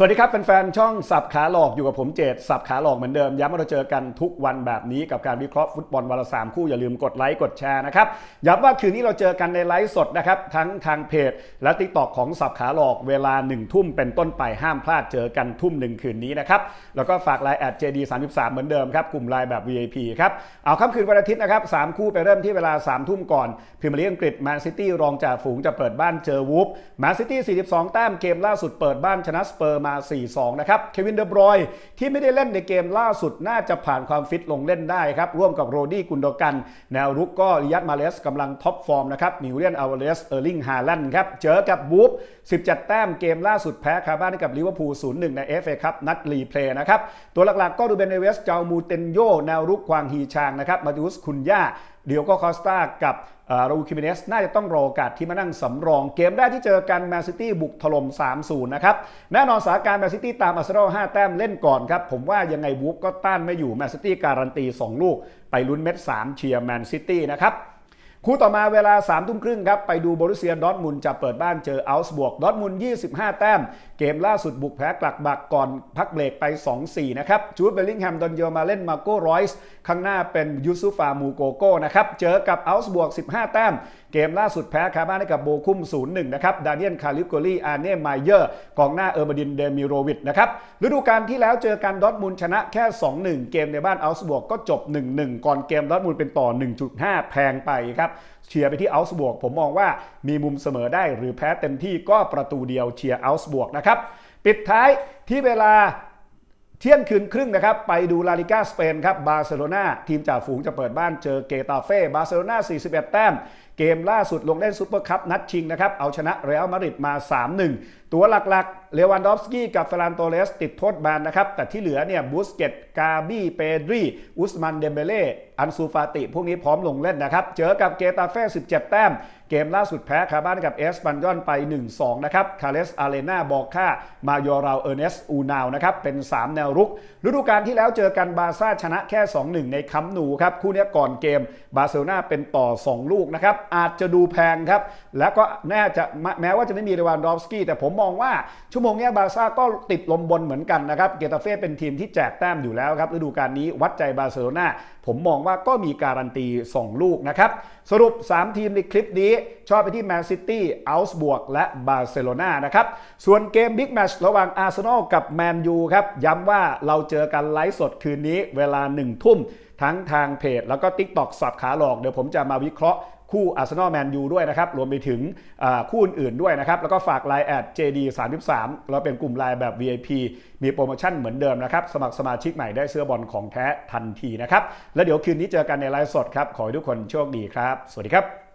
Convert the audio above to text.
สวัสดีครับแฟนๆช่องสับขาหลอกอยู่กับผมเจตสับขาหลอกเหมือนเดิมย้ำว่าเราเจอกันทุกวันแบบนี้กับการวิเคราะห์ฟุตบอลวันละสามคู่อย่าลืมกดไลค์กดแชร์นะครับย้ำว่าคืนนี้เราเจอกันในไลฟ์สดนะครับทั้งทางเพจ และทิกตอกของสับขาหลอกเวลา1นึ่ทุ่มเป็นต้นไปห้ามพลาดเจอกันทุ่มหนึ่งคืนนี้นะครับแล้วก็ฝากไลน์แอด JD 3 3เหมือนเดิมครับกลุ่มไลน์แบบ VIP ครับเอาค่ำคืนวันอาทิตย์นะครับสามคู่ไปเริ่มที่เวลา3ามทุ่มก่อนพรีเมียร์ลีอังกฤษแมนซิตี้รองจ่าฝูงจะเปิดบ้านเจอวูฟแมนซิตี้42 แต้มเกมล่าสุดเปิดบ้านชนะสเปอร์มา 4-2 นะครับ เควินเดอบรอยที่ไม่ได้เล่นในเกมล่าสุดน่าจะผ่านความฟิตลงเล่นได้ครับ ร่วมกับโรดี้กุนโดกัน แนวรุกก็ริยัตมาเลสกำลังท็อปฟอร์มนะครับมิวเลียนอาวเลสเออร์ลิงฮาแลนด์ครับ เจอกับวูฟ17 แต้มเกมล่าสุดแพ้คาบ้านกับลิเวอร์พูล 0-1 ใน FA ครับนัดรีเพลย์นะครับตัวหลักๆก็ดูเบนเนเวสเจ้ามูเตนโยแนวรุกควางฮีชางนะครับมาติอุสคุนย่า เดี๋ยวก็คอสตากับราอูคิมิเนสน่าจะต้องรอโอกาสที่มานั่งสำรอง เกมแรกที่เจอกันแมนซิตี้บุกถล่ม 3-0 นะครับ แน่นอนสถานการณ์แมนซิตี้ตามอาร์เซนอล5แต้มเล่นก่อนครับ ผมว่ายังไงวูฟก็ต้านไม่อยู่แมนซิตี้การันตี 2 ลูก ไปลุ้นเม็ด 3 เชียร์แมนซิตี้นะครับ คู่ต่อมาเวลา3ามทุ่มครึ่งครับไปดูบรุเซียดอทมุนด์จะเปิดบ้านเจออัลส์บวกดอทมุนด์25 แต้ม เกมล่าสุดบุกแพ้กลักบักก่อนพักเบรกไป 2-4 นะครับจูดเบลลิงแฮมดอนเยอมาเล่นมาโก้รอยส์ข้างหน้าเป็นยูซุฟามูโกโก้นะครับเจอกับอัลส์บวก 15 แต้ม เกมล่าสุดแพ้คาบ้านให้กับโบคุม 0-1 นะครับดาเนียนคาลิโกลีอาเน่ไมเยอร์กองหน้าเออร์มาดินเดมิโรวิดนะครับฤดูกาลที่แล้วเจอกันดอทมุนด์ชนะแค่ 2-1 เกมในบ้านอัลส์บวกก็จบ 1-1 ก่อนเกมดอทมุนด์เป็นต่อ 1.5 แพงไปครับเชียร์ไปที่อัลส์บวกผมมองว่ามีมุมเสมอได้หรือแพ้เต็มที่ก็ประตูเดียวเชียร์อัลส์บวกนะครับปิดท้ายที่เวลาเที่ยงคืนครึ่งนะครับ ไปดูลาลิก้าสเปนครับบาร์เซโลนาทีมจ่าฝูงจะเปิดบ้านเจอเกตาเฟ่บาร์เซโลนา41 แต้ม เกมล่าสุดลงเล่นซูเปอร์คัพนัดชิงนะครับ เอาชนะเรอัลมาดริดมา 3-1 ตัวหลักๆ เลวันดอฟสกี้กับฟรานโตเลสติดโทษแบนนะครับ แต่ที่เหลือเนี่ยบูสเกตกาบี้เปดรีอุสมันเดมเบเล่อันซูฟาติ พวกนี้พร้อมลงเล่นนะครับ เจอกับเกตาเฟ่ 17 แต้ม เกมล่าสุดแพ้คาบ้านกับเอสปันยอนไป 1-2 นะครับ คาเลสอาเรนาบอกค่ามายอราเออร์เนสอูนาวนะครับ เป็น 3 แนวรุก ฤดูกาลที่แล้วเจอกันบาซ่าชนะแค่ 2-1 ในคัมป์นูครับคู่นี้ก่อนเกมบาร์เซโลนาเป็นต่อ 2 ลูกนะครับอาจจะดูแพงครับ แล้วก็น่าจะแม้ว่าจะไม่มีเรวานดอฟสกี้แต่ผมมองว่าชั่วโมงนี้บาซ่าก็ติดลมบนเหมือนกันนะครับ เกตาเฟ่เป็นทีมที่แจกแต้มอยู่แล้วครับฤดูกาลนี้วัดใจบาร์เซโลนาผมมองว่าก็มีการันตี 2 ลูกนะครับ สรุป 3 ทีมในคลิปนี้ ชอบไปที่แมนซิตี้อัลส์บวกและบาร์เซโลนานะครับ ส่วนเกมบิ๊กแมชระหว่างอาร์เซนอลกับแมนยูครับ ย้ำว่าเราเจอกันไลฟ์สดคืนนี้เวลา 1 ทุ่มทั้งทางเพจ แล้วก็ TikTok สับขาหลอก เดี๋ยวผมจะมาวิเคราะห์ คู่อาร์เซนอลแมนยูด้วยนะครับ รวมไปถึงคู่อื่นๆด้วยนะครับ แล้วก็ฝากไลน์แอด JD 3 3เราเป็นกลุ่มไลน์แบบ VIP มีโปรโมชั่นเหมือนเดิมนะครับ สมัครสมาชิกใหม่ได้เสื้อบอลของแท้ทันทีนะครับ แล้วเดี๋ยวคืนนี้เจอกันในไลฟ์สดครับ ขอให้ทุกคนโชคดีครับ สวัสดีครับ